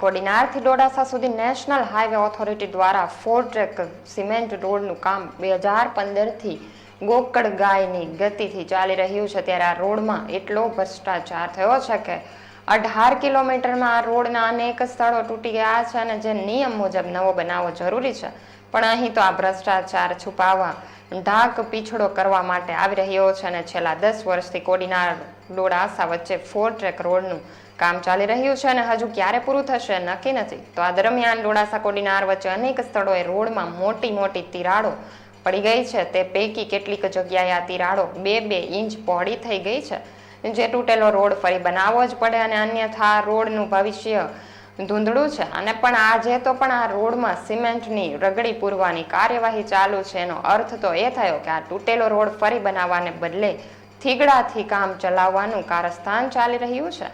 કોડીનારથી ડોડાસા સુધી national highway authority દ્વારા four track cement રોડનું કામ બે હજાર પંદરથી ગોકળ ગાયની ગતિથી ચાલી રહ્યું છે. ત્યારે આ રોડમાં એટલો ભ્રષ્ટાચાર થયો છે કે અઢાર કિલોમીટરમાં આ રોડના અનેક સ્થળો તૂટી ગયા છે અને જે નિયમ મુજબ નવો બનાવવો જરૂરી છે. પણ અહીં તો આ ભ્રષ્ટાચાર છુપાવવા ઢાક પીછડો કરવા માટે આવી રહ્યો છે અને છેલ્લા દસ વર્ષથી કોડીનાર ડોળાસા વચ્ચે ફોર ટ્રેક રોડનું કામ ચાલી રહ્યું છે અને હજુ ક્યારે પૂરું થશે નક્કી નથી. તો આ દરમિયાન ડોળાસા કોડીનાર વચ્ચે અનેક સ્થળોએ રોડમાં મોટી મોટી તિરાડો પડી ગઈ છે. તે પૈકી કેટલીક જગ્યાએ આ તિરાડો બે બે ઇંચ પહોળી થઈ ગઈ છે. જે તૂટેલો રોડ ફરી બનાવવો જ પડે અને અન્યથા રોડનું ભવિષ્ય ધૂંધળું છે. અને પણ આજે તો પણ આ રોડમાં સિમેન્ટની રગડી પૂરવાની કાર્યવાહી ચાલુ છે. એનો અર્થ તો એ થયો કે આ તૂટેલો રોડ ફરી બનાવવાને બદલે થીગડાથી કામ ચલાવવાનું કારસ્થાન ચાલી રહ્યું છે.